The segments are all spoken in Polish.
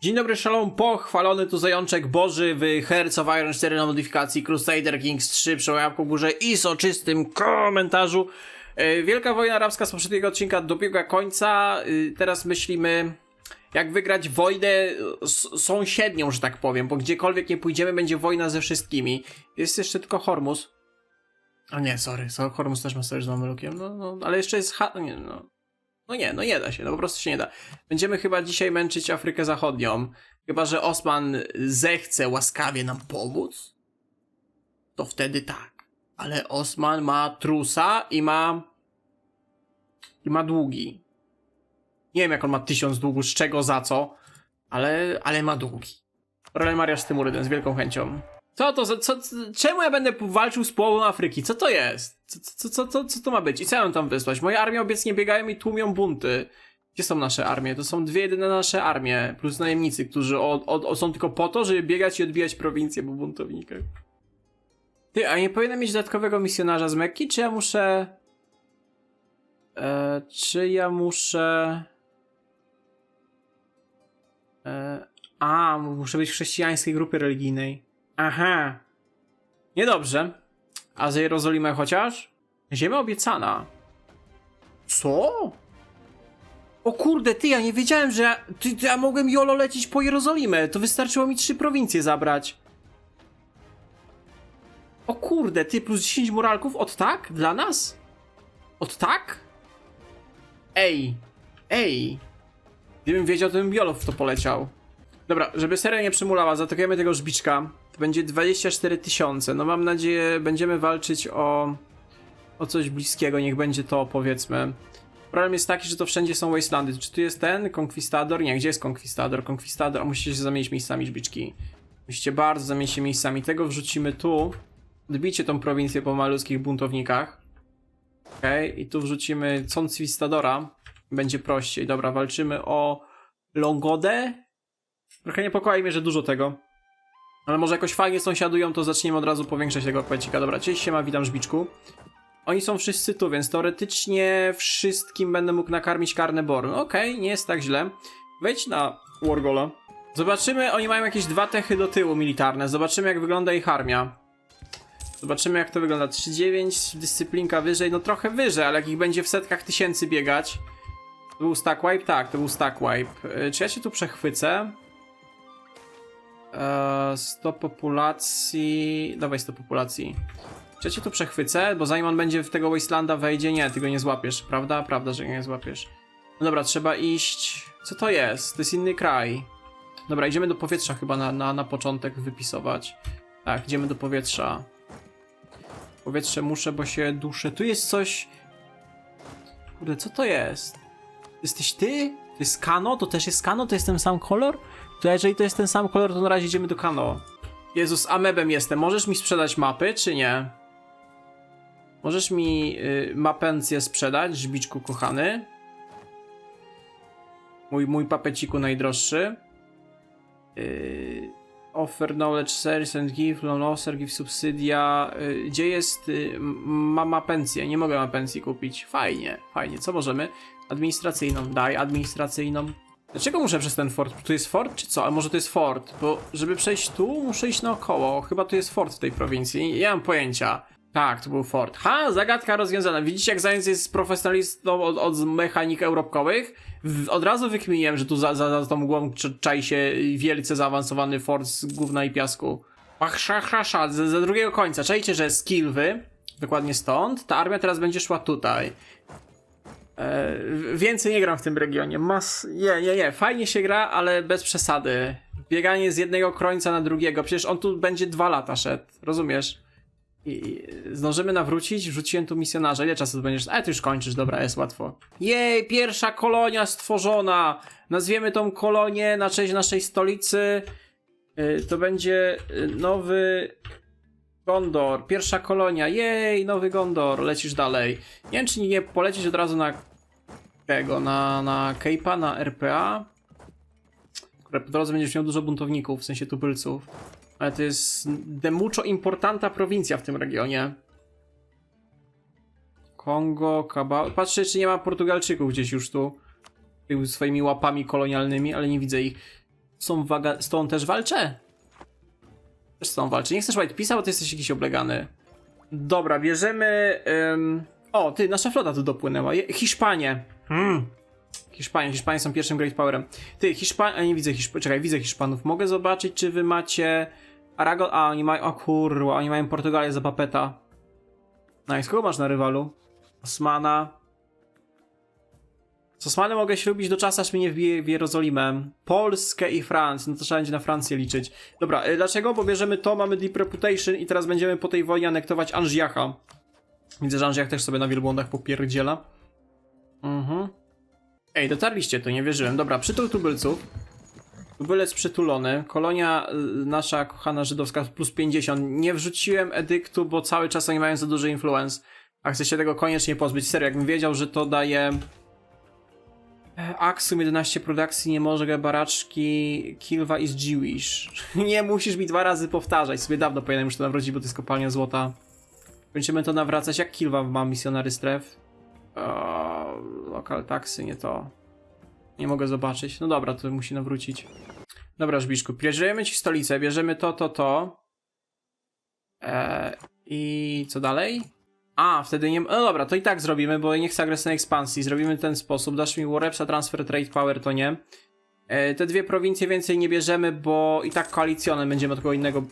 Dzień dobry, szalom, pochwalony tu zajączek Boży w Hearts of Iron 4 na modyfikacji Crusader Kings 3 przy łapku w górze i soczystym komentarzu. E, Wielka wojna arabska z poprzedniego odcinka dobiegła końca. E, Teraz myślimy, jak wygrać wojnę s- sąsiednią, że tak powiem, bo gdziekolwiek nie pójdziemy, będzie wojna ze wszystkimi. Jest jeszcze tylko Hormuz. A nie, sorry, so, Hormuz też ma sojusz z Mamelukiem, no, no, ale jeszcze jest ha... Nie, no. No nie, no nie da się, no po prostu się nie da. Będziemy chyba dzisiaj męczyć Afrykę Zachodnią. Chyba, że Osman zechce łaskawie nam pomóc. To wtedy tak. Ale Osman ma trusa i ma. i ma długi. Nie wiem, jak on ma tysiąc długu, z czego, za co, ale, ale ma długi. Rolę Mariasz Tymurydem z wielką chęcią. Co to, co, co, czemu ja będę walczył z połową Afryki? Co to jest? Co, co, co, co, co to ma być? I co ja mam tam wysłać? Moje armie obecnie biegają i tłumią bunty. Gdzie są nasze armie? To są dwie jedyne nasze armie, plus najemnicy, którzy są tylko po to, żeby biegać i odbijać prowincję po buntownikach. Ty, a nie powinienem mieć dodatkowego misjonarza z Mekki, czy ja muszę... E, czy ja muszę... E, a, muszę być w chrześcijańskiej grupie religijnej. Aha. Niedobrze. A za Jerozolimę chociaż? Ziemia obiecana. Co? O kurde, ty, ja nie wiedziałem, że ja, ty, ja mogłem jolo lecieć po Jerozolimę. To wystarczyło mi trzy prowincje zabrać. O kurde, ty, plus 10 moralków od tak? Dla nas? Od tak? Ej. Ej. Gdybym wiedział, to bym jolo w to poleciał. Dobra, żeby seria nie przymulała, zaatakujemy tego żbiczka. Będzie 24 tysiące. No mam nadzieję, będziemy walczyć o, o coś bliskiego, niech będzie to, powiedzmy. Problem jest taki, że to wszędzie są wastelandy. Czy tu jest ten konkwistador? Nie, gdzie jest konkwistador? Konkwistador, a musicie się zamienić miejscami żbiczki. Musicie bardzo zamienić się miejscami. Tego wrzucimy tu. Odbijcie tą prowincję po malutkich buntownikach. Okej, i tu wrzucimy konkwistadora. Będzie prościej. Dobra, walczymy o Longodę. Trochę niepokoi mnie, że dużo tego. Ale może jakoś fajnie sąsiadują, to zaczniemy od razu powiększać tego pecika. Dobra, cześć się ma, witam Żbiczku. Oni są wszyscy tu, więc teoretycznie wszystkim będę mógł nakarmić karne born. Okej, nie jest tak źle. Wejdź na Wargola. Zobaczymy, oni mają jakieś dwa techy do tyłu militarne. Zobaczymy, jak wygląda ich armia. Zobaczymy, jak to wygląda. 3-9, dyscyplinka wyżej, no trochę wyżej, ale jak ich będzie w setkach tysięcy biegać. To był stack wipe? Tak, to był stack wipe. Yy, Czy ja się tu przechwycę? Eee, 100 populacji. Dawaj 100 populacji. Czy ja cię tu przechwycę? Bo zanim on będzie w tego Wastelanda wejdzie, nie, ty go nie złapiesz, prawda? Prawda, że nie złapiesz. No dobra, trzeba iść. Co to jest? To jest inny kraj. Dobra, idziemy do powietrza chyba na, na, na początek wypisować. Tak, idziemy do powietrza. Powietrze muszę, bo się duszę. Tu jest coś. Kurde, co to jest? Jesteś ty? To jest Kano? To też jest Kano? To jest ten sam kolor? To jeżeli to jest ten sam kolor, to na razie idziemy do Kano. Jezus, amebem jestem. Możesz mi sprzedać mapy, czy nie? Możesz mi y, mapencję sprzedać, żbiczku kochany? Mój, mój papeciku najdroższy. Y, offer knowledge service and give, loan offer, give subsydia. Y, gdzie jest y, ma mapencję? Nie mogę mapencji kupić. Fajnie, fajnie. Co możemy? Administracyjną, daj administracyjną. Dlaczego muszę przez ten fort? Tu jest fort, czy co? A może to jest fort? Bo żeby przejść tu, muszę iść naokoło. Chyba tu jest fort w tej prowincji. Nie mam pojęcia. Tak, to był fort. Ha, zagadka rozwiązana. Widzicie, jak zając jest profesjonalistą od, od mechanik europkowych? W, od razu wykminiłem, że tu za, za, za tą mgłą cz- czai się wielce zaawansowany fort z gówna i piasku. Ach, sza, sza, sza, z, z drugiego końca. Czajcie, że skillwy, dokładnie stąd, ta armia teraz będzie szła tutaj. E, więcej nie gram w tym regionie. Mas... Nie, nie, nie. Fajnie się gra, ale bez przesady. Bieganie z jednego końca na drugiego. Przecież on tu będzie dwa lata szedł. Rozumiesz? I zdążymy nawrócić. Wrzuciłem tu misjonarza. Ile czasu tu będziesz? A, ty już kończysz. Dobra, jest łatwo. Jej, pierwsza kolonia stworzona. Nazwiemy tą kolonię na cześć naszej stolicy. Y, To będzie y, nowy Gondor, pierwsza kolonia, jej, nowy Gondor, lecisz dalej. Nie wiem, czy nie polecieć od razu na tego, na, na Cape'a, na RPA. Które po drodze będziesz miał dużo buntowników, w sensie tubylców. Ale to jest de mucho importanta prowincja w tym regionie. Kongo, Kaba... Patrzę, czy nie ma Portugalczyków gdzieś już tu. Tymi Swoimi łapami kolonialnymi, ale nie widzę ich. Są waga... Z tą też walczę? Z tą walczę. Nie chcesz White Pisa, bo ty jesteś jakiś oblegany. Dobra, bierzemy... ym, O, ty, nasza flota tu dopłynęła. Je... Hiszpanie. Hmm. Hiszpanie, Hiszpanie są pierwszym Great Powerem. Ty, Hiszpan... Nie widzę Hiszp... Czekaj, widzę Hiszpanów. Mogę zobaczyć, czy wy macie... Aragon... A, oni mają... O kurwa, oni mają Portugalię za papeta. Nice, kogo masz na rywalu? Osmana. Z Osmanem mogę się lubić do czasu, aż mnie nie wbije w Jerozolimę. Polskę i Francję, no to trzeba będzie na Francję liczyć. Dobra, y, dlaczego? Bo bierzemy to, mamy Deep Reputation i teraz będziemy po tej wojnie anektować Anżiacha. Widzę, że Anżiach też sobie na wielbłądach popierdziela. Mhm. Ej, dotarliście tu, nie wierzyłem. Dobra, przytul tubylców. Tubylec przytulony. Kolonia y, nasza kochana żydowska plus 50. Nie wrzuciłem edyktu, bo cały czas oni mają za duży influence. A chcę się tego koniecznie pozbyć. Serio, jakbym wiedział, że to daje... Axum 11 produkcji, nie może baraczki, Kilwa is Jewish. nie musisz mi dwa razy powtarzać. Sobie dawno powinienem już to nawrócić, bo to jest kopalnia złota. Będziemy to nawracać. Jak Kilwa ma misjonary stref? O, lokal taksy, nie to. Nie mogę zobaczyć. No dobra, to musi nawrócić. Dobra, Żbiszku, bierzemy ci stolicę, bierzemy to, to, to. Eee, I co dalej? A, wtedy nie... No dobra, to i tak zrobimy, bo nie chcę agresywnej ekspansji. Zrobimy w ten sposób. Dasz mi Warepsa, Transfer, Trade Power, to nie. E, te dwie prowincje więcej nie bierzemy, bo i tak koalicjonem będziemy od kogo innego.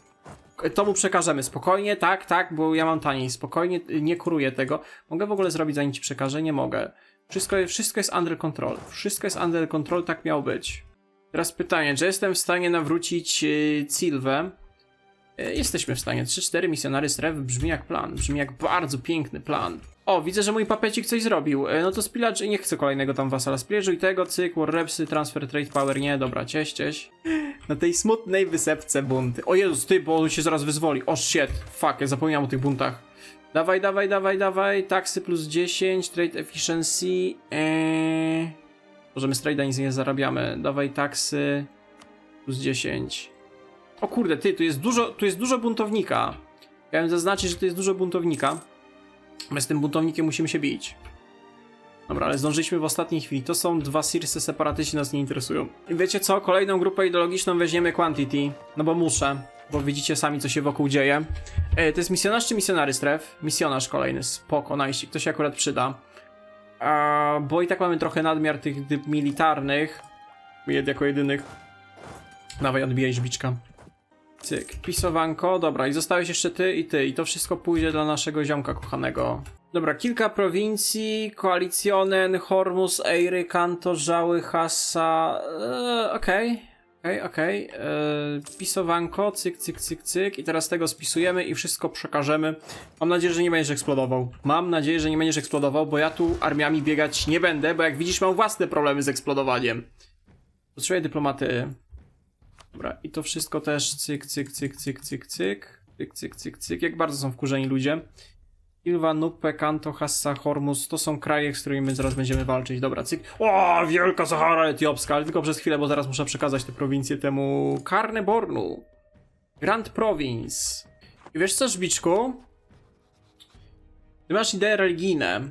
To mu przekażemy. Spokojnie, tak, tak, bo ja mam taniej. Spokojnie, nie kuruję tego. Mogę w ogóle zrobić, zanim ci przekażę? Nie mogę. Wszystko, wszystko jest under control. Wszystko jest under control, tak miał być. Teraz pytanie, czy jestem w stanie nawrócić yy? E, Jesteśmy w stanie. 3-4 misjonary stref brzmi jak plan. Brzmi jak bardzo piękny plan. O, widzę, że mój papecik coś zrobił. E, No to spilacz, nie chcę kolejnego tam wasala. Spillage'uj tego, cyk, warrepsy, transfer, trade power, nie, dobra, cieś, cieś. Na tej smutnej wysepce bunty. O Jezus, ty, bo on się zaraz wyzwoli. O shit, fuck, ja zapomniałem o tych buntach. Dawaj, dawaj, dawaj, dawaj. Taksy plus 10, trade efficiency. Eee... Możemy z trade'a nic nie zarabiamy. Dawaj taksy plus 10. O kurde, ty, tu jest dużo, tu jest dużo buntownika. Chciałem zaznaczyć, że tu jest dużo buntownika. My z tym buntownikiem musimy się bić. Dobra, ale zdążyliśmy w ostatniej chwili. To są dwa Sirsy separatyści, nas nie interesują. I wiecie co? Kolejną grupę ideologiczną weźmiemy Quantity. No bo muszę. Bo widzicie sami, co się wokół dzieje. E, to jest misjonarz czy misjonary stref? Misjonarz kolejny, spoko, najścig. To się akurat przyda. A, bo i tak mamy trochę nadmiar tych militarnych. Jed jako jedynych. Dawaj, odbijaj żbiczka. Cyk, pisowanko, dobra, i zostałeś jeszcze ty i ty, i to wszystko pójdzie dla naszego ziomka kochanego. Dobra, kilka prowincji, Koalicjonen, Hormus, Eiry, Kanto, Żały, Hassa, eee, okej, okej, okej, eee, pisowanko, cyk, cyk, cyk, cyk, i teraz tego spisujemy i wszystko przekażemy. Mam nadzieję, że nie będziesz eksplodował. Mam nadzieję, że nie będziesz eksplodował, bo ja tu armiami biegać nie będę, bo jak widzisz mam własne problemy z eksplodowaniem. Potrzebuję dyplomaty. Dobra, i to wszystko też cyk, cyk, cyk, cyk, cyk, cyk, cyk, cyk, cyk, cyk. Jak bardzo są wkurzeni ludzie. Ilva, Nupe, Kanto, Hassa, Hormuz to są kraje, z którymi my zaraz będziemy walczyć. Dobra, cyk. O, Wielka Sahara Etiopska, ale tylko przez chwilę, bo zaraz muszę przekazać te prowincje temu Karnebornu. Grand Province. I wiesz co, Żbiczku? Ty masz idee religijne.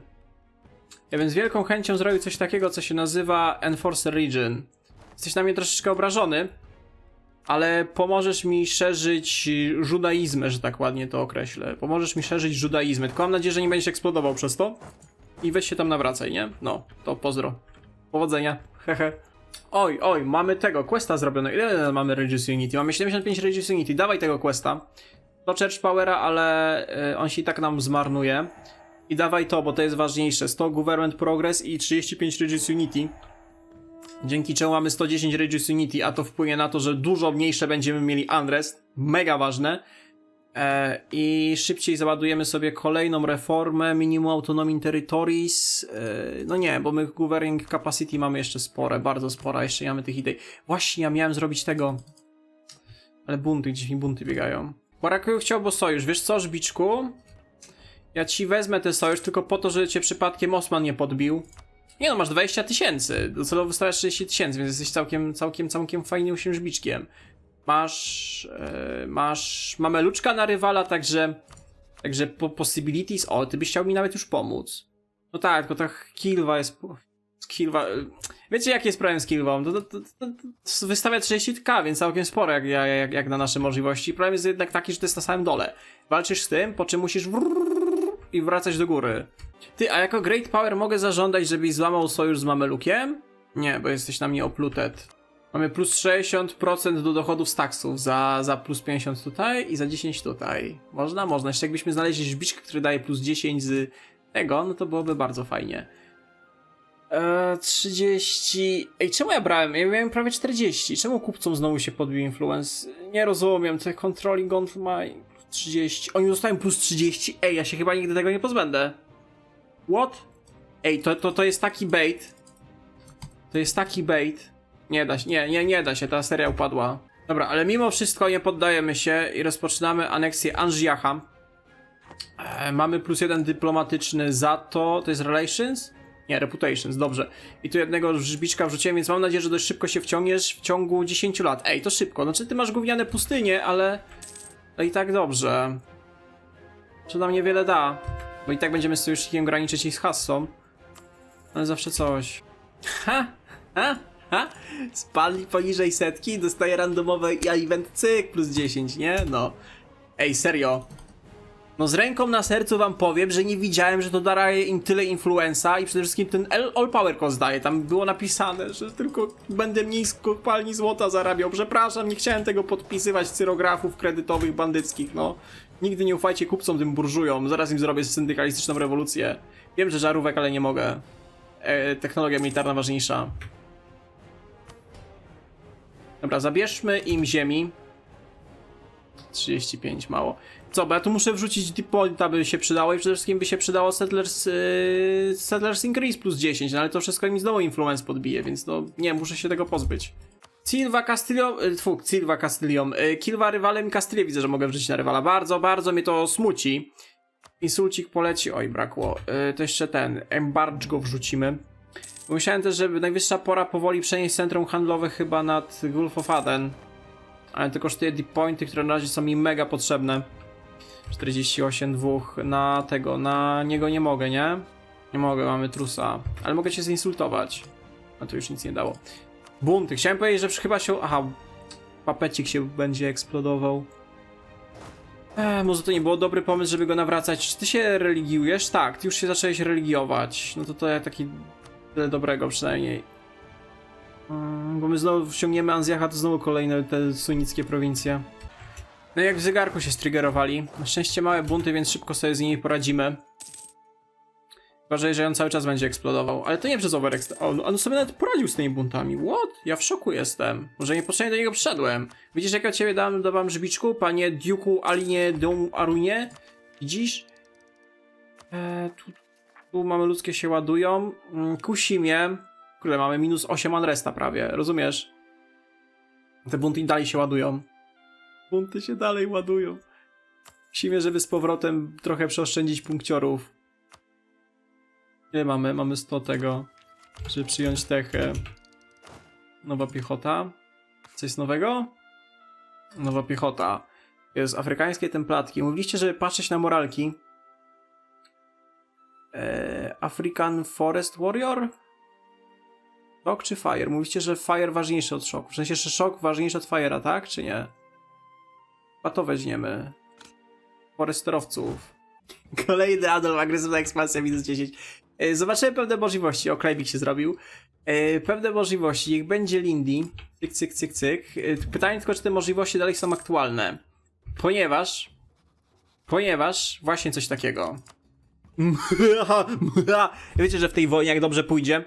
Ja bym z wielką chęcią zrobił coś takiego, co się nazywa Enforcer Region. Jesteś na mnie troszeczkę obrażony, ale pomożesz mi szerzyć judaizmę, że tak ładnie to określę. Pomożesz mi szerzyć judaizmę, tylko mam nadzieję, że nie będziesz eksplodował przez to. I weź się tam nawracaj, nie? No, to pozdro. Powodzenia, hehe. Oj, oj, mamy tego questa zrobionego. Ile mamy Religious Unity? Mamy 75 Religious Unity, dawaj tego questa. To Church Powera, ale y, on się i tak nam zmarnuje. I dawaj to, bo to jest ważniejsze. 100 Government Progress i 35 Religious Unity. Dzięki czemu mamy 110 Regius Unity, a to wpłynie na to, że dużo mniejsze będziemy mieli Unrest. Mega ważne. E, I szybciej załadujemy sobie kolejną reformę Minimum Autonomy in Territories. E, no nie, bo my Governing Capacity mamy jeszcze spore, bardzo spore, a jeszcze mamy tych idei. Właśnie, ja miałem zrobić tego. Ale bunty, gdzieś mi bunty biegają. Warakuju chciałby sojusz, wiesz co, Żbiczku? Ja ci wezmę ten sojusz tylko po to, żeby cię przypadkiem Osman nie podbił. Nie no, masz 20 tysięcy, docelowo wystawiasz 30 tysięcy, więc jesteś całkiem, całkiem, całkiem fajniejszym żbiczkiem. Masz, e, masz mameluczka na rywala, także, także po possibilities, o, ty byś chciał mi nawet już pomóc. No tak, tylko ta kilwa jest, Kilwa... Wiecie, jaki jest problem z Kilwą? To, to, to, to, to wystawia 30k, więc całkiem sporo jak, jak, jak na nasze możliwości. Problem jest jednak taki, że to jest na samym dole. Walczysz z tym, po czym musisz wrrr i wracać do góry. Ty, a jako Great Power mogę zażądać, żebyś złamał sojusz z Mamelukiem? Nie, bo jesteś na mnie oplutet. Mamy plus 60% do dochodów z taksów za, za plus 50 tutaj i za 10 tutaj. Można? Można. Jeszcze jakbyśmy znaleźli żbiczkę, który daje plus 10 z tego, no to byłoby bardzo fajnie. Eee, 30. Ej, czemu ja brałem? Ja miałem prawie 40. Czemu kupcom znowu się podbił influence? Nie rozumiem. Te controlling on my 30. Oni dostają plus 30. Ej, ja się chyba nigdy tego nie pozbędę. What? Ej, to, to, to jest taki bait. To jest taki bait. Nie da się, nie, nie, nie da się, ta seria upadła. Dobra, ale mimo wszystko nie poddajemy się i rozpoczynamy aneksję Anjiacha. E, mamy plus jeden dyplomatyczny za to. To jest Relations? Nie, Reputations, dobrze. I tu jednego żbiczka wrzuciłem, więc mam nadzieję, że dość szybko się wciągniesz w ciągu 10 lat. Ej, to szybko. Znaczy, ty masz gówniane pustynie, ale. No i tak dobrze. Czy nam niewiele da? Bo i tak będziemy z sojusznikiem graniczyć ich z Hassą. Ale zawsze coś. Ha! Ha! Ha! Spadli poniżej setki dostaje randomowy event cyk plus 10, nie? No. Ej, serio. No z ręką na sercu wam powiem, że nie widziałem, że to daje im tyle influenza i przede wszystkim ten All Power Cost daje. Tam było napisane, że tylko będę mniej z kopalni złota zarabiał. Przepraszam, nie chciałem tego podpisywać cyrografów kredytowych bandyckich, no. Nigdy nie ufajcie kupcom tym burżujom, zaraz im zrobię syndykalistyczną rewolucję. Wiem, że żarówek, ale nie mogę. E, technologia militarna ważniejsza. Dobra, zabierzmy im ziemi. 35, mało. Co, bo ja tu muszę wrzucić deep pointa, by się przydało i przede wszystkim by się przydało Settlers, yy, settlers Increase plus 10, no ale to wszystko mi znowu influence podbije, więc no nie, muszę się tego pozbyć. Silva Castillo, y, tfu, Silva Castillo, y, Kilwa rywalem Castillo widzę, że mogę wrzucić na rywala. Bardzo, bardzo mnie to smuci. Insulcik poleci, oj brakło. Y, to jeszcze ten, Embarge go wrzucimy. Myślałem też, że najwyższa pora powoli przenieść centrum handlowe chyba nad Gulf of Aden. Ale to kosztuje deep pointy, które na razie są mi mega potrzebne. 48 dwóch na tego, na niego nie mogę, nie? Nie mogę, mamy trusa. Ale mogę cię zinsultować. A to już nic nie dało. Bunty. Chciałem powiedzieć, że chyba się... Aha, papecik się będzie eksplodował. Ech, może to nie było dobry pomysł, żeby go nawracać. Czy ty się religiujesz? Tak, ty już się zacząłeś religiować. No to to ja taki tyle dobrego przynajmniej. Mm, Bo my znowu wciągniemy Anzjacha, to znowu kolejne te sunnickie prowincje. No jak w zegarku się striggerowali. Na szczęście małe bunty, więc szybko sobie z nimi poradzimy. Chyba, że on cały czas będzie eksplodował. Ale to nie przez overext. On, on sobie nawet poradził z tymi buntami. What? Ja w szoku jestem. Może niepotrzebnie do niego przyszedłem. Widzisz, jak ja ciebie dam, dawam żbiczku, panie Duke'u Alinie Dom Arunie? Widzisz? Eee, tu, tu mamy ludzkie się ładują. Mm, Kusi mnie. Kurde, mamy minus 8 unresta prawie, rozumiesz? Te bunty dalej się ładują. Bunty się dalej ładują. Musimy, żeby z powrotem trochę przeoszczędzić punkciorów. Ile mamy? Mamy 100 tego, żeby przyjąć techę. Nowa piechota. Coś nowego? Nowa piechota. Jest afrykańskie templatki. Mówiliście, żeby patrzeć na moralki. Eee, African Forest Warrior? Shock czy Fire? Mówicie, że Fire ważniejszy od Shock. W sensie, że Shock ważniejszy od Fire'a, tak? Czy nie? A to weźmiemy. Foresterowców. Kolejny Adolf, agresywna ekspansja, minus 10. E, Zobaczymy pewne możliwości. O, Klejbik się zrobił. E, Pewne możliwości. Niech będzie Lindy. Cyk, cyk, cyk, cyk. E, Pytanie tylko, czy te możliwości dalej są aktualne. Ponieważ... Ponieważ właśnie coś takiego. Wiecie, że w tej wojnie, jak dobrze pójdzie,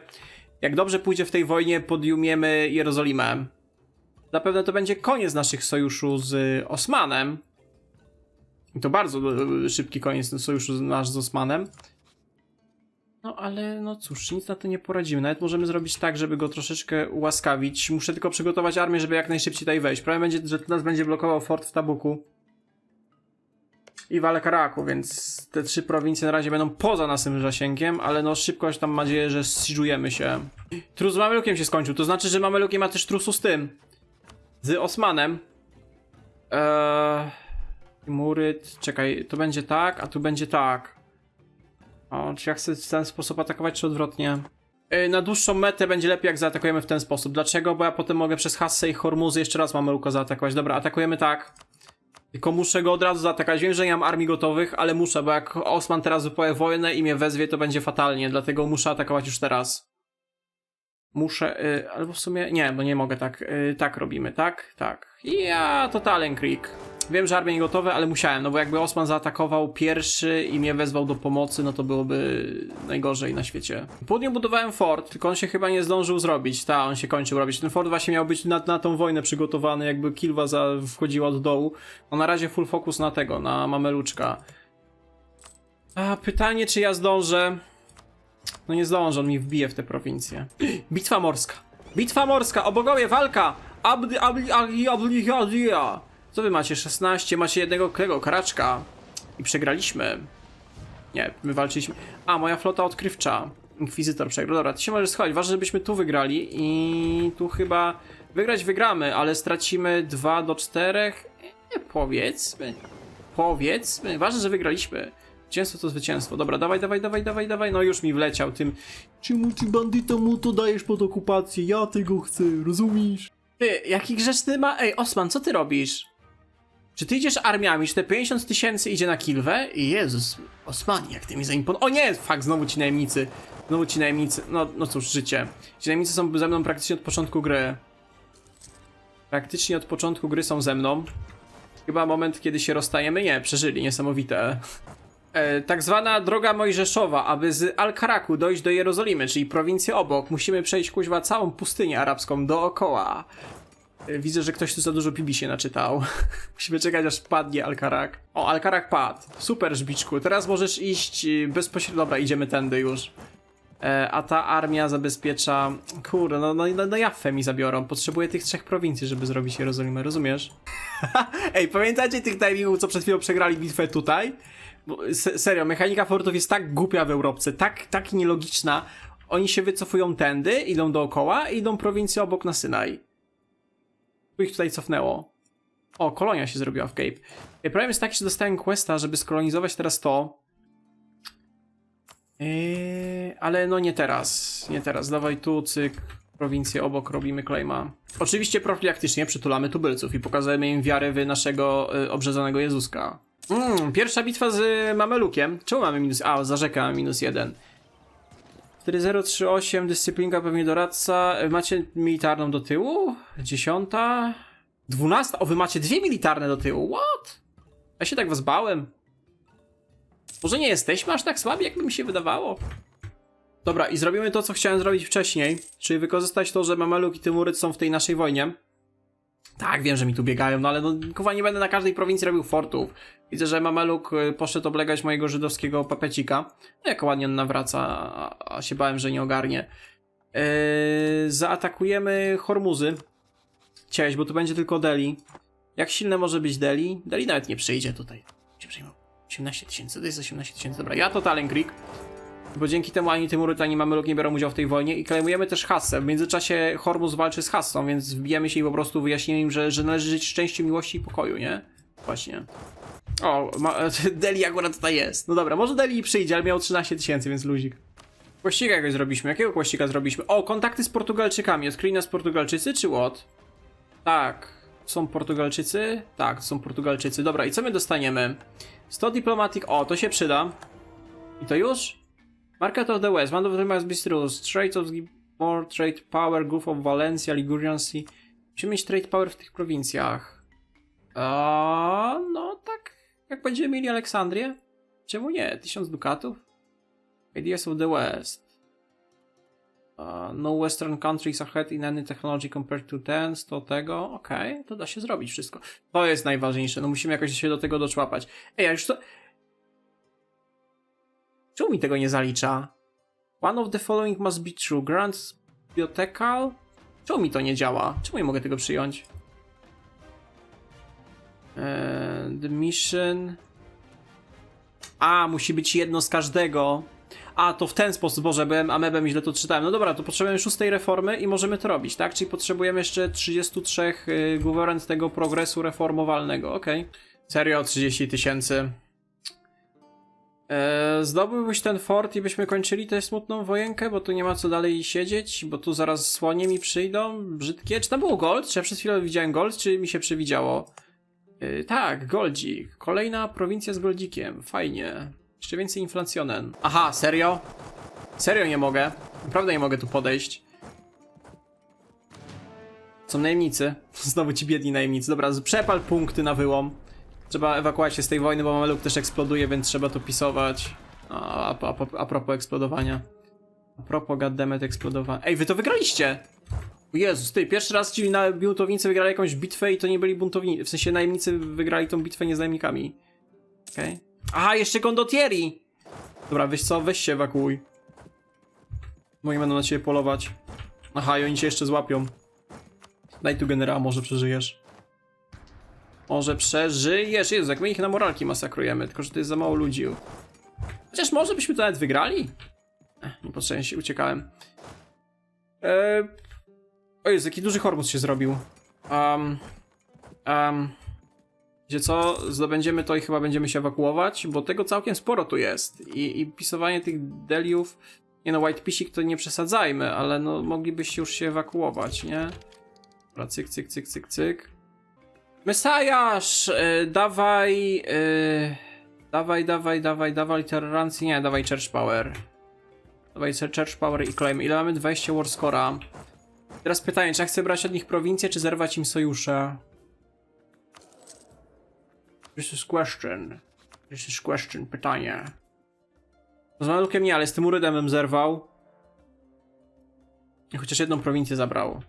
jak dobrze pójdzie w tej wojnie, podjumiemy Jerozolimę. Zapewne to będzie koniec naszych sojuszu z Osmanem. I to bardzo e, szybki koniec sojuszu nasz z Osmanem. No ale no cóż, nic na to nie poradzimy. Nawet możemy zrobić tak, żeby go troszeczkę ułaskawić. Muszę tylko przygotować armię, żeby jak najszybciej tutaj wejść. Problem będzie, że nas będzie blokował fort w Tabuku i Valkaraku, więc te trzy prowincje na razie będą poza naszym zasięgiem, ale no szybko tam mam nadzieję, że zsiżujemy się. Trus z Mamelukiem się skończył, to znaczy, że Mameluki ma też trusu z tym. Z Osmanem. Eee... Muryt, czekaj, to będzie tak, a tu będzie tak. O, czy ja chcę w ten sposób atakować, czy odwrotnie? Y, Na dłuższą metę będzie lepiej, jak zaatakujemy w ten sposób. Dlaczego? Bo ja potem mogę przez Hassę i Hormuzy jeszcze raz Mameluka zaatakować. Dobra, atakujemy tak. Tylko muszę go od razu zaatakować. Wiem, że nie mam armii gotowych, ale muszę, bo jak Osman teraz wypowie wojnę i mnie wezwie, to będzie fatalnie. Dlatego muszę atakować już teraz. Muszę, y, albo w sumie, nie, bo nie mogę tak. Y, tak robimy, tak? Tak. Ja, totalen Creek. Wiem, że armie nie gotowe, ale musiałem, no bo jakby Osman zaatakował pierwszy i mnie wezwał do pomocy, no to byłoby najgorzej na świecie. W południu budowałem fort, tylko on się chyba nie zdążył zrobić. Ta, on się kończył robić. Ten fort właśnie miał być na, na tą wojnę przygotowany, jakby Kilwa za, wchodziła do dołu. No na razie full focus na tego, na mameluczka. A pytanie, czy ja zdążę? No nie zdążę, on mi wbije w tę prowincję. Bitwa morska. Bitwa morska, obogowie, walka! Abdi, abdi, abdi, abdi, abdi, Co wy macie? 16, macie jednego krego, karaczka. I przegraliśmy. Nie, my walczyliśmy. A, moja flota odkrywcza. Inkwizytor przegrał. Dobra, ty się możesz schować. Ważne, żebyśmy tu wygrali i tu chyba wygrać wygramy, ale stracimy 2 do 4. Nie, powiedzmy. Powiedzmy. Ważne, że wygraliśmy. Zwycięstwo to zwycięstwo. Dobra, dawaj, dawaj, dawaj, dawaj, dawaj. No już mi wleciał tym. Czemu ty bandyta mu to dajesz pod okupację? Ja tego chcę, rozumiesz? Ty, jaki grzeczny ma... Ej, Osman, co ty robisz? Czy ty idziesz armiami, czy te 50 tysięcy idzie na Kilwę? Jezus, Osmanie, jak ty mi zaimponował. O nie, fakt, znowu ci najemnicy. Znowu ci najemnicy. No, no cóż, życie. Ci najemnicy są ze mną praktycznie od początku gry. Praktycznie od początku gry są ze mną. Chyba moment, kiedy się rozstajemy? Nie, przeżyli, niesamowite. E, tak zwana droga mojżeszowa, aby z Al-Karaku dojść do Jerozolimy, czyli prowincję obok, musimy przejść kuźwa całą pustynię arabską dookoła. E, Widzę, że ktoś tu za dużo Bibi się naczytał. Musimy czekać aż padnie Alkarak. O, Alkarak padł. Super, Żbiczku. Teraz możesz iść y, bezpośrednio. Dobra, idziemy tędy już. E, a ta armia zabezpiecza... Kurde, no, no, no, no Jaffę mi zabiorą. Potrzebuję tych trzech prowincji, żeby zrobić Jerozolimę, rozumiesz? Ej, pamiętacie tych timingów, co przed chwilą przegrali bitwę tutaj? Serio, mechanika fortów jest tak głupia w Europce, tak, tak nielogiczna. Oni się wycofują tędy, idą dookoła i idą prowincję obok na Synaj. Tu ich tutaj cofnęło. O, kolonia się zrobiła w Cape. Ej, Problem jest taki, że dostałem questa, żeby skolonizować teraz to. Eee, ale no nie teraz. Nie teraz. Dawaj tu, cyk. Prowincję obok robimy claima. Oczywiście profilaktycznie przytulamy tubylców i pokazujemy im wiarę w naszego y, obrzezanego Jezuska. Mm, pierwsza bitwa z Mamelukiem. Czemu mamy minus... A, za rzekę mamy minus jeden. 4038, dyscyplinka pewnie doradca. Macie militarną do tyłu? Dziesiąta? Dwunasta? O, wy macie dwie militarne do tyłu. What? Ja się tak was bałem. Może nie jesteśmy aż tak słabi, jakby mi się wydawało. Dobra, i zrobimy to, co chciałem zrobić wcześniej, czyli wykorzystać to, że Mameluk i Tymuryt są w tej naszej wojnie. Tak, wiem, że mi tu biegają, no ale no, kurwa, nie będę na każdej prowincji robił fortów. Widzę, że Mameluk y, poszedł oblegać mojego żydowskiego papecika. No jak ładnie on nawraca, a, a się bałem, że nie ogarnie. Yy, zaatakujemy Hormuzy. Cześć, bo tu będzie tylko Delhi. Jak silne może być Delhi? Delhi nawet nie przyjdzie tutaj. Się przyjmą. 18 tysięcy, to jest 18 tysięcy. Dobra, ja to Talen. Bo dzięki temu ani Tymuryt, ani Mameluk nie biorą udziału w tej wojnie i klejmujemy też Hassę. W międzyczasie Hormuz walczy z Hassą, więc wbijemy się i po prostu wyjaśnimy im, że, że należy żyć w szczęściu, miłości i pokoju, nie? Właśnie. O, ma, Deli akurat tutaj jest. No dobra, może Deli przyjdzie, ale miał 13 tysięcy, więc luzik. Kłaścika jakoś zrobiliśmy. Jakiego kłaścika zrobiliśmy? O, kontakty z Portugalczykami. Odkryli nas Portugalczycy, czy what? Tak. Są Portugalczycy? Tak, są Portugalczycy. Dobra, i co my dostaniemy? 100 Diplomatic. O, to się przyda. I to już? Market of the West, One of the must be true. Of Gibor, Trade Power, Gulf of Valencia, Ligurian Sea. Musimy mieć Trade Power w tych prowincjach. A, no tak. Jak będziemy mieli Aleksandrię? Czemu nie? Tysiąc dukatów? Ideas of the West. Uh, no Western countries ahead in any technology compared to ten, 100 tego. Okej, to da się zrobić wszystko. To jest najważniejsze. No musimy jakoś się do tego doczłapać. Ej, a już to... Czemu mi tego nie zalicza? One of the following must be true. Grants Bibliotekal? Czemu mi to nie działa? Czemu nie mogę tego przyjąć? Eee, mission... A, musi być jedno z każdego. A, to w ten sposób, Boże, byłem amebem i źle to czytałem. No dobra, to potrzebujemy szóstej reformy i możemy to robić, tak? Czyli potrzebujemy jeszcze 33 y, tego progresu reformowalnego, okej. Serio, 30 tysięcy. E, zdobyłbyś ten fort i byśmy kończyli tę smutną wojenkę, bo tu nie ma co dalej siedzieć, bo tu zaraz słonie mi przyjdą, brzydkie. Czy to było gold? Czy ja przez chwilę widziałem gold, czy mi się przewidziało? E, tak, goldzik. Kolejna prowincja z goldzikiem. Fajnie. Jeszcze więcej inflacjonen. Aha, serio? Serio nie mogę. Naprawdę nie mogę tu podejść. Są najemnicy. Znowu ci biedni najemnicy. Dobra, przepal punkty na wyłom. Trzeba ewakuować się z tej wojny, bo Mameluk też eksploduje, więc trzeba to pisować. A, a, a, a propos eksplodowania. A propos goddammit eksplodowania. Ej, wy to wygraliście! Jezus, ty, pierwszy raz ci na buntownicy wygrali jakąś bitwę i to nie byli buntownicy. W sensie najemnicy wygrali tą bitwę nie z najemnikami. Okej. Aha, jeszcze Gondottieri! Dobra, wiesz co, weź się ewakuuj. Nie będą na ciebie polować. Aha, i oni cię jeszcze złapią. Daj tu generała, może przeżyjesz. Może przeżyjesz. Jezu, jak my ich na moralki masakrujemy, tylko że to jest za mało ludzi. Chociaż może byśmy to nawet wygrali? Ech, Niepotrzebnie się uciekałem. Eee... O Jezu, jaki duży hormus się zrobił. Um... Um... Wiecie co? Zdobędziemy to i chyba będziemy się ewakuować, bo tego całkiem sporo tu jest. I, i pisowanie tych deliów... Nie no, White Pisik to nie przesadzajmy, ale no moglibyście już się ewakuować, nie? Dobra, cyk, cyk, cyk, cyk, cyk. Mesajasz! E, dawaj... E, dawaj, dawaj, dawaj, dawaj tolerancji. Nie, dawaj Church Power. Dawaj Church Power i claim. Ile mamy? 20 Warscora. Teraz pytanie, czy ja chcę brać od nich prowincję, czy zerwać im sojusze? This is question. This is question. Pytanie. Z Malukiem nie, ale z tym Urydem bym zerwał. I chociaż jedną prowincję zabrało.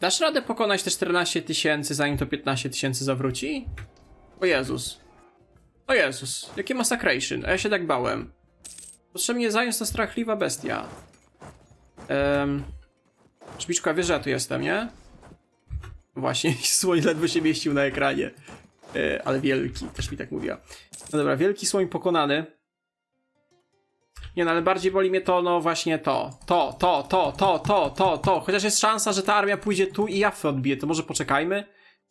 Dasz radę pokonać te 14 tysięcy, zanim to 15 tysięcy zawróci? O Jezus. O Jezus, jakie massacration, a ja się tak bałem. Potrzebnie zająć ta strachliwa bestia. Um, Szpiczka, wiesz, że ja tu jestem, nie? Właśnie, słoń ledwo się mieścił na ekranie. E, ale wielki, też mi tak mówiła. No dobra, wielki słoń pokonany. Nie no, ale bardziej boli mnie to, no właśnie to. To, to, to, to, to, to, to. Chociaż jest szansa, że ta armia pójdzie tu i Jaffy odbije, to może poczekajmy.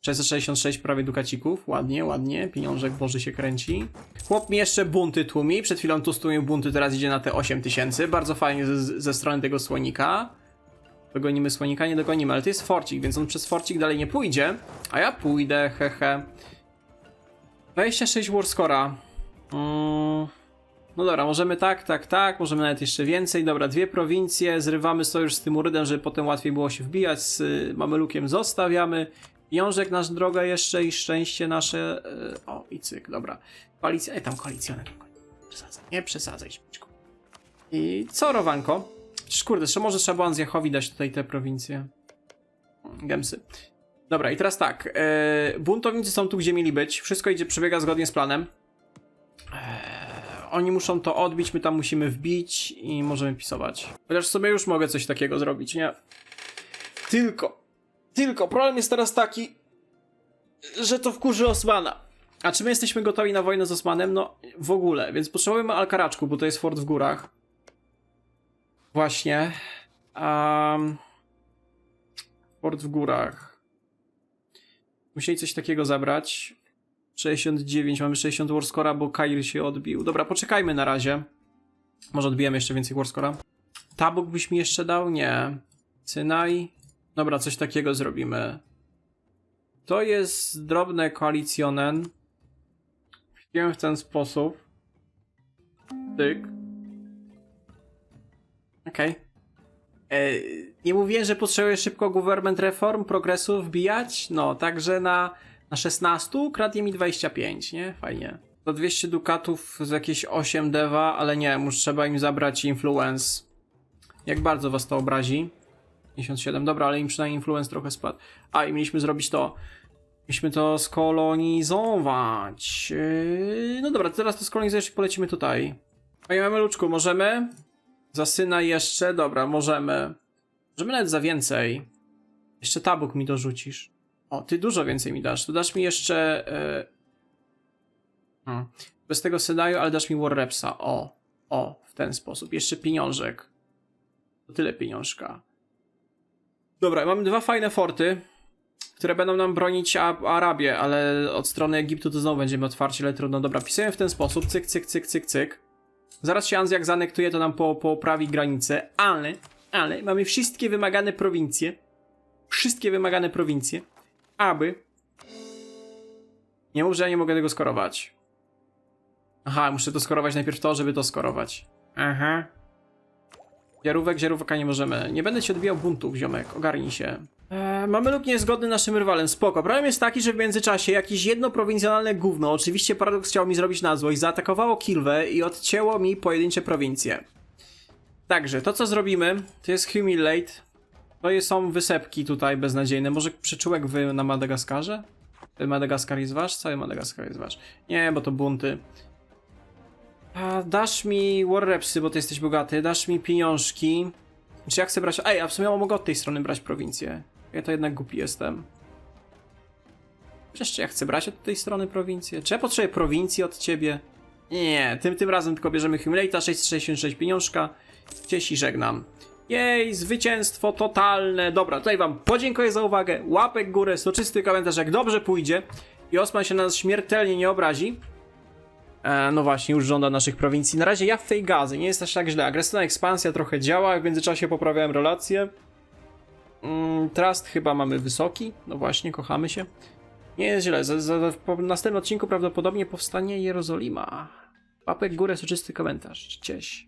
666 prawie dukacików, ładnie, ładnie, pieniążek Boży się kręci. Chłop mi jeszcze bunty tłumi, przed chwilą tu stłumił bunty, teraz idzie na te 8000, bardzo fajnie ze, ze strony tego słonika. Dogonimy słonika, nie dogonimy, ale to jest forcik, więc on przez forcik dalej nie pójdzie, a ja pójdę, hehe. 26 warscora. Mm. No dobra, możemy tak, tak, tak, możemy nawet jeszcze więcej. Dobra, dwie prowincje, zrywamy sojusz z tym urydem, żeby potem łatwiej było się wbijać, z y, Mamelukiem zostawiamy. Jążek nasz droga jeszcze i szczęście nasze. y, O, i cyk, dobra. Koalicja, e, tam koalicjoner. Przesadzaj, nie przesadzaj, śmieszku. I co, Rowanko? Przecież kurde, jeszcze może trzeba było Anzjachowi dać tutaj te prowincje. Gemsy. Dobra, i teraz tak. E, buntownicy są tu, gdzie mieli być. Wszystko idzie, przebiega zgodnie z planem. Oni muszą to odbić, my tam musimy wbić i możemy pisować. Chociaż sobie już mogę coś takiego zrobić, nie? Tylko, tylko problem jest teraz taki, że to wkurzy Osmana. A czy my jesteśmy gotowi na wojnę z Osmanem? No, w ogóle. Więc potrzebujemy Alkaraczku, bo to jest fort w górach. Właśnie. Um, fort w górach. Musieli coś takiego zabrać. 69, mamy 60 Warscora, bo Kair się odbił. Dobra, poczekajmy na razie. Może odbijemy jeszcze więcej Warscora. Tabuk byś mi jeszcze dał? Nie. Cynaj. Dobra, coś takiego zrobimy. To jest drobne koalicjonen. Wpiłem w ten sposób. Tyk. Okej. E, Nie mówiłem, że potrzebuję szybko government reform, progresu wbijać? No, także na, na 16 kradnie mi 25, nie? Fajnie. Za 200 dukatów z jakieś 8 deva, ale nie, muszę trzeba im zabrać influence. Jak bardzo was to obrazi? 57, dobra, ale im przynajmniej influence trochę spadł. A, i mieliśmy zrobić to. Mieliśmy to skolonizować. Yy, No dobra, teraz to skolonizujesz i polecimy tutaj. Panie Mameluczku, możemy? Za syna jeszcze? Dobra, możemy. Możemy nawet za więcej. Jeszcze tabuk mi dorzucisz. O, ty dużo więcej mi dasz. Tu dasz mi jeszcze... Yy... Hmm. Bez tego Sedaju, ale dasz mi Warrepsa. O, o, w ten sposób. Jeszcze pieniążek. To tyle pieniążka. Dobra, mamy dwa fajne forty. które będą nam bronić Arabię, ale od strony Egiptu to znowu będziemy otwarci, ale trudno. Dobra, pisałem w ten sposób, cyk, cyk, cyk, cyk, cyk. Zaraz się Anzjak zanektuje, to nam po, poprawi granicę, ale, ale mamy wszystkie wymagane prowincje, wszystkie wymagane prowincje, aby... Nie mów, że ja nie mogę tego skorować. Aha, muszę to skorować najpierw to, żeby to skorować. Aha. Ziarówek, ziarówka nie możemy. Nie będę ci odbijał buntów, ziomek, ogarnij się. Eee, mamy lub niezgodny naszym rywalem, spoko. Problem jest taki, że w międzyczasie jakieś jedno prowincjonalne gówno, oczywiście Paradox chciał mi zrobić na złość, zaatakowało Kilwę i odcięło mi pojedyncze prowincje. Także, to co zrobimy, to jest Humiliate. To jest- są wysepki tutaj beznadziejne. Może przyczółek wy na Madagaskarze? Ten Madagaskar jest wasz? Cały Madagaskar jest wasz. Nie, bo to bunty. A, dasz mi warrepsy, bo ty jesteś bogaty, dasz mi pieniążki. Czy ja chcę brać... Ej, a w sumie mogę od tej strony brać prowincję. Ja to jednak głupi jestem. Przecież czy ja chcę brać od tej strony prowincję? Czy ja potrzebuję prowincji od ciebie? Nie, tym, tym razem tylko bierzemy Humiliata, 666 pieniążka. Cześć i żegnam. Jej, zwycięstwo totalne. Dobra, tutaj wam podziękuję za uwagę. Łapek górę, soczysty komentarz, jak dobrze pójdzie. I Osman się na nas śmiertelnie nie obrazi. E, no właśnie, już żąda naszych prowincji. Na razie ja w tej gazy, nie jest aż tak źle. Agresywna ekspansja trochę działa, w międzyczasie poprawiałem relacje. Mm, trust chyba mamy wysoki. No właśnie, kochamy się. Nie jest źle. Za, za, następnym odcinku prawdopodobnie powstanie Jerozolima. Łapek górę, soczysty komentarz. Cześć.